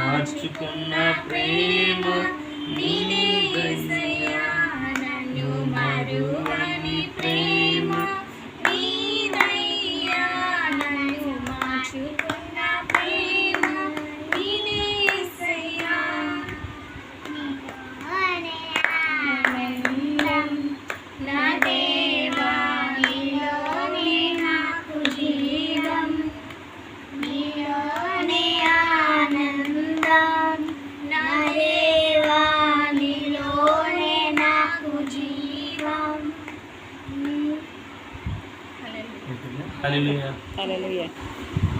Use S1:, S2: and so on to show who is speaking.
S1: దాచుకున్న ప్రేమ నీనే
S2: Hallelujah.
S3: Hallelujah.